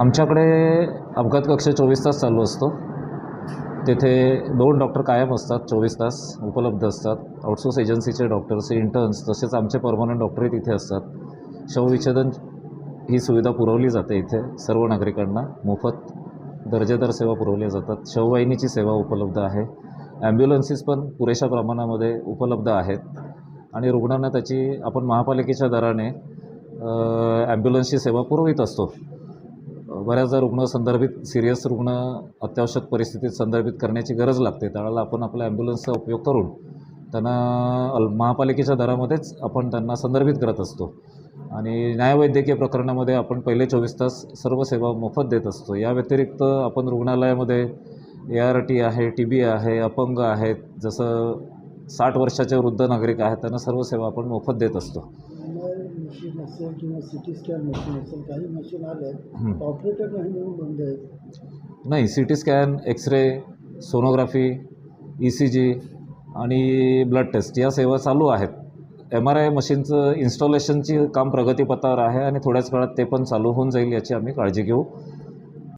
आमच्याकडे अपघात कक्ष चोवीस तास चालू असतो. तेथे दोन डॉक्टर कायम असतात चोवीस तास उपलब्ध असतात. आउटसोर्स एजन्सीचे डॉक्टर्स इंटर्न्स तसेच आमचे परमनंट डॉक्टरही तिथे असतात. शवविच्छेदन ही सुविधा पुरवली जाते इथे. सर्व नागरिकांना मोफत दर्जेदार सेवा पुरवल्या जातात. शववाहिनीची सेवा उपलब्ध आहे. ॲम्ब्युलन्सीस पण पुरेशा प्रमाणामध्ये उपलब्ध आहेत. आणि रुग्णांना त्याची आपण महापालिकेच्या दराने ॲम्ब्युलन्सची सेवा पुरवित असतो. बऱ्याचदा रुग्ण संदर्भित सिरियस रुग्ण अत्यावश्यक परिस्थितीत संदर्भित करण्याची गरज लागते. त्यावेळेला आपण आपल्या ॲम्ब्युलन्सचा उपयोग करून त्यांना अल महापालिकेच्या दरामध्येच आपण त्यांना संदर्भित करत असतो. आणि न्यायवैद्यकीय प्रकरणामध्ये आपण पहिले चोवीस तास सर्व सेवा मोफत देत असतो. या व्यतिरिक्त आपण रुग्णालयामध्ये ए आर टी आहे टी बी आहे अपंग आहेत जसं साठ वर्षाचे वृद्ध नागरिक आहेत त्यांना सर्व सेवा आपण मोफत देत असतो. मशीन असेल किंवा सी टी स्कॅन मशीन असेल काही मशीन आले. ऑपरेटर नाही म्हणून बंद आहेत. नाही C T scan x-ray sonography E C G आणि ब्लड टेस्ट या सेवा चालू आहेत. एम आर आय मशीनचं इन्स्टॉलेशनची काम प्रगतीपथावर आहे आणि थोड्याच काळात ते पण चालू होऊन जाईल याची आम्ही काळजी घेऊ.